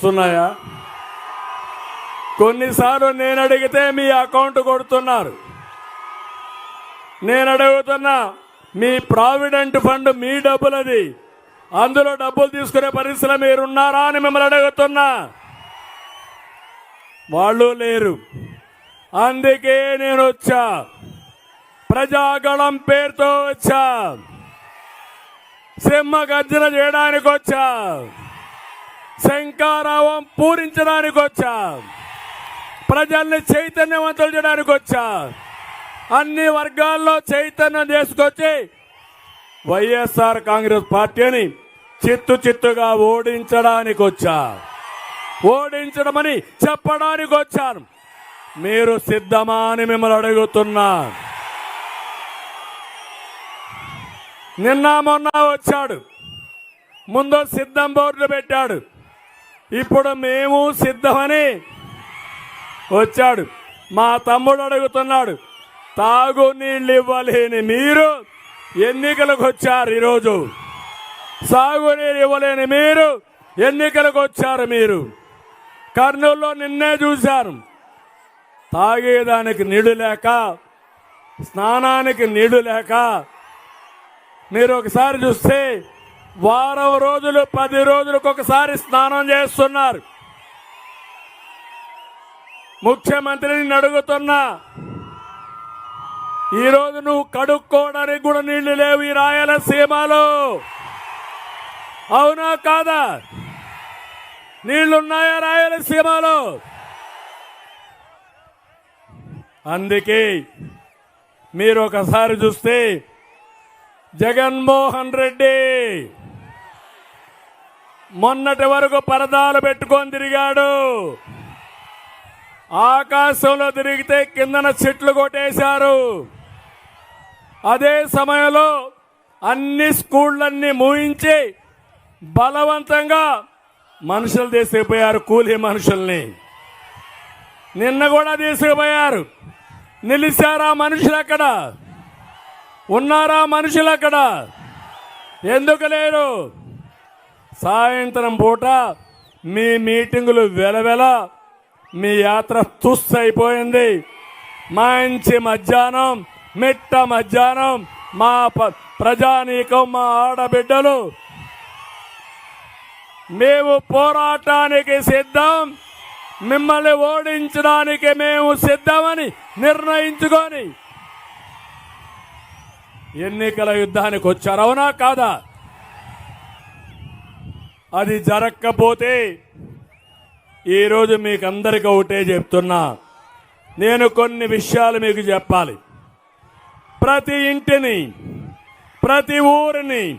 వస్తున్నాయా? కొన్నిసార్లు నేను అడిగితే మీ అకౌంట్ కొడుతున్నారు. నేను అడుగుతున్నా మీ ప్రావిడెంట్ ఫండ్ మీ డబ్బులది. అందులో డబ్బులు తీసుకునే పరిస్థితులు మీరున్నారా అని మిమ్మల్ని అడుగుతున్నా. వాళ్ళు లేరు. అందుకే నేను వచ్చా. ప్రజాగళం పేరుతో వచ్చా. సింహ గర్జన చేయడానికి వచ్చా. శంకారావం పూరించడానికి వచ్చా. ప్రజల్ని చైతన్యవంతులు చేయడానికి వచ్చా. అన్ని వర్గాల్లో చైతన్యం చేసుకొచ్చి వైఎస్ఆర్ కాంగ్రెస్ పార్టీని చిత్తు చిత్తుగా ఓడించడానికి వచ్చా. ఓడించడమని చెప్పడానికి వచ్చాను మీరు సిద్ధమా అని మిమ్మల్ని అడుగుతున్నా. నిన్న మొన్న వచ్చాడు. ముందు సిద్ధం బోర్డు పెట్టాడు. ఇప్పుడు మేము సిద్ధమని వచ్చాడు. మా తమ్ముడు అడుగుతున్నాడు తాగునీళ్ళు ఇవ్వలేని మీరు ఎన్నికలకు వచ్చారు ఈరోజు? సాగునీరు ఇవ్వలేని మీరు ఎన్నికలకు వచ్చారు మీరు? కర్నూలులో నిన్నే చూశారు తాగేదానికి నీళ్ళు లేక స్నానానికి నీళ్ళు లేక మీరు ఒకసారి చూస్తే వారం రోజులు పది రోజులకు ఒకసారి స్నానం చేస్తున్నారు. ముఖ్యమంత్రిని అడుగుతున్నా ఈరోజు నువ్వు కడుక్కోవడానికి కూడా నీళ్ళు లేవు ఈ రాయలసీమలో. అవునా కాదా? నీళ్ళున్నాయా రాయలసీమలో? అందుకే మీరు ఒకసారి చూస్తే జగన్మోహన్ రెడ్డి మొన్నటి వరకు పరదాలు పెట్టుకొని తిరిగాడు. ఆకాశంలో తిరిగితే కిందన చెట్లు కొట్టేశారు. అదే సమయంలో అన్ని స్కూళ్ళన్నీ మూయించి బలవంతంగా మనుషులు తీసుకుపోయారు కూలీ మనుషుల్ని. నిన్న కూడా తీసుకుపోయారు. నిలిచారా మనుషులు అక్కడ ఉన్నారా మనుషులు అక్కడ ఎందుకు లేరు? సాయంత్రం పూట మీ మీటింగులు వెలవెల మీ యాత్ర తుస్సు అయిపోయింది మంచి మధ్యాహ్నం మిట్ట మధ్యాహ్నం మా ప్రజానీకం మా ఆడబిడ్డలు. మేము పోరాటానికి సిద్ధం మిమ్మల్ని ఓడించడానికి మేము సిద్ధమని నిర్ణయించుకొని. ఎన్నికల యుద్ధానికి వచ్చారు అవునా కాదా? అది జరగకపోతే ఈరోజు మీకు అందరికీ ఒకటే చెప్తున్నా. నేను కొన్ని విషయాలు మీకు చెప్పాలి. ప్రతి ఇంటిని ప్రతి ఊరిని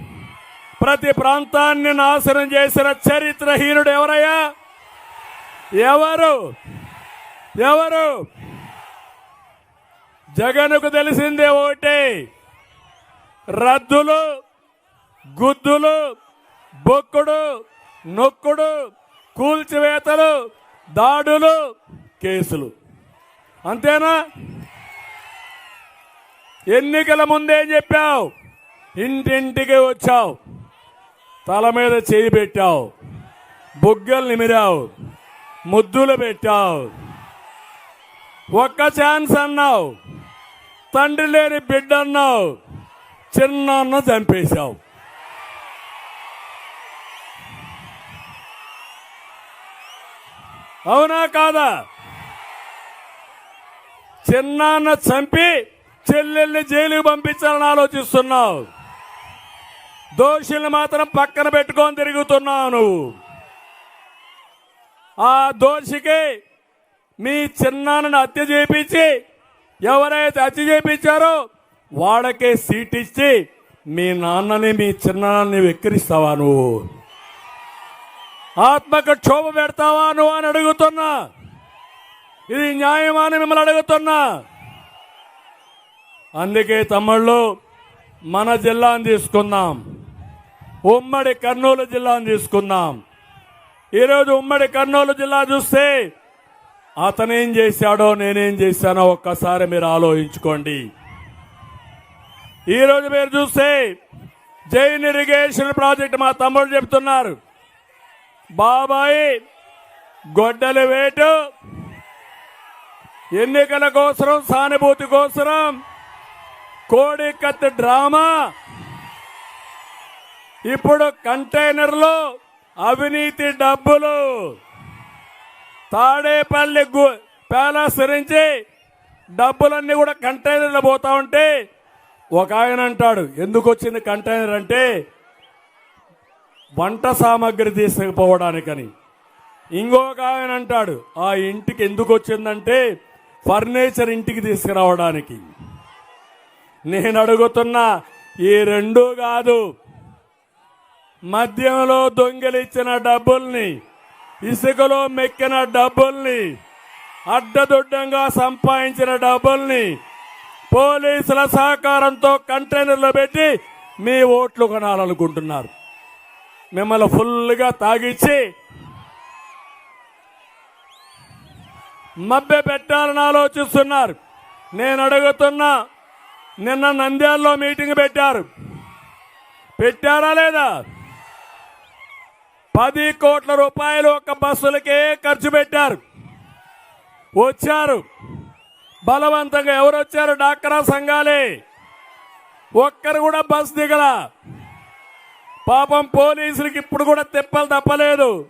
ప్రతి ప్రాంతాన్ని నాశనం చేసిన చరిత్రహీనుడు ఎవరయ్యా? ఎవరు? ఎవరు? జగన్కు తెలిసిందే ఒకటే. రద్దులు గుద్దులు బొక్కుడు నొక్కుడు కూల్చివేతలు దాడులు కేసులు. అంతేనా? ఎన్నికల ముందే చెప్పావు. ఇంటింటికి వచ్చావు. తల మీద చేయి పెట్టావు. బుగ్గలు నిమిరావు ముద్దులు పెట్టావు. ఒక్క ఛాన్స్ అన్నావు. తండ్రి లేని బిడ్డ అన్నావు చిన్నాన్న చంపేశావు. అవునా కాదా? చిన్నాన్న చంపి చెల్లెల్ని జైలుకి పంపించాలని ఆలోచిస్తున్నావు. దోషుల్ని మాత్రం పక్కన పెట్టుకొని తిరుగుతున్నావు నువ్వు. ఆ దోషికి మీ చిన్నాన్నని హత్య చేపించి ఎవరైతే హత్య చేపించారో వాళ్ళకే సీట్ ఇచ్చి మీ నాన్నని మీ చిన్నాన్నని వెక్కిరిస్తావా నువ్వు? ఆత్మకు క్షోభ పెడతావా నువ్వు అని అడుగుతున్నా. ఇది న్యాయమా అని మిమ్మల్ని అడుగుతున్నా. అందుకే తమ్ముళ్ళు మన జిల్లాను తీసుకుందాం. ఉమ్మడి కర్నూలు జిల్లాను తీసుకుందాం. ఈరోజు ఉమ్మడి కర్నూలు జిల్లా చూస్తే అతనేం చేశాడో నేనేం చేశానో ఒక్కసారి మీరు ఆలోచించుకోండి. ఈరోజు మీరు చూస్తే జైన్ ఇరిగేషన్ ప్రాజెక్ట్ మా తమ్ముడు చెప్తున్నారు. బాబాయి గొడ్డల వేటు. ఎన్నికల కోసరం సానుభూతి కోసరం. కోడి కత్తి డ్రామా. ఇప్పుడు కంటైనర్లు అవినీతి డబ్బులు. తాడేపల్లి ప్యాలెస్ నుంచి డబ్బులన్నీ కూడా కంటైనర్లు పోతా ఉంటే ఒక ఆయన అంటాడు ఎందుకు వచ్చింది కంటైనర్? అంటే వంట సామాగ్రి తీసుకుపోవడానికని. ఇంకొక ఆయన అంటాడు ఆ ఇంటికి ఎందుకు వచ్చిందంటే ఫర్నిచర్ ఇంటికి తీసుకురావడానికి. నేను అడుగుతున్నా ఈ రెండు కాదు. మద్యంలో దొంగిలిచ్చిన డబ్బుల్ని ఇసుకలో మెక్కిన డబ్బుల్ని అడ్డదొడ్డంగా సంపాదించిన డబ్బుల్ని పోలీసుల సహకారంతో కంటైనర్లో పెట్టి మీ ఓట్లు కొనాలనుకుంటున్నారు. మిమ్మల్ని ఫుల్గా తాగిచ్చి మభ్య పెట్టాలని ఆలోచిస్తున్నారు. నేను అడుగుతున్నా నిన్న నంద్యాలలో మీటింగ్ పెట్టారు. పెట్టారా లేదా? పది కోట్ల రూపాయలు ఒక బస్సులకే ఖర్చు పెట్టారు. వచ్చారు. బలవంతంగా ఎవరు వచ్చారు డాక్టరా సంఘాలే. ఒక్కరు కూడా బస్ దిగల. పాపం పోలీసులకి ఇప్పుడు కూడా తిప్పలు తప్పలేదు.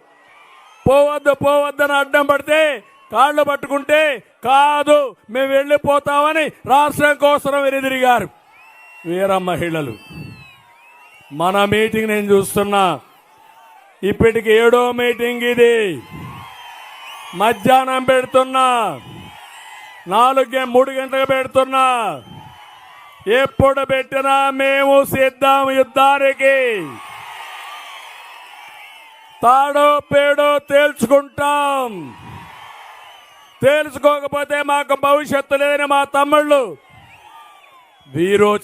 పోవద్దు పోవద్దని అడ్డం పడితే కాళ్ళు పట్టుకుంటే కాదు మేము వెళ్ళిపోతామని రాష్ట్రం కోసం వెనుదిరిగారు. వీర మహిళలు. మన మీటింగ్ నేను చూస్తున్నా. ఇప్పటికి ఏడో మీటింగ్ ఇది. మధ్యాహ్నం పెడుతున్నా. నాలుగు మూడు గంటలకు పెడుతున్నా. ఎప్పుడు పెట్టినా మేము సిద్ధం యుద్ధానికి. తాడో పేడో తేల్చుకుంటాం. తేల్చుకోకపోతే మాకు భవిష్యత్తు లేదని మా తమ్ముళ్ళు. వీరోచ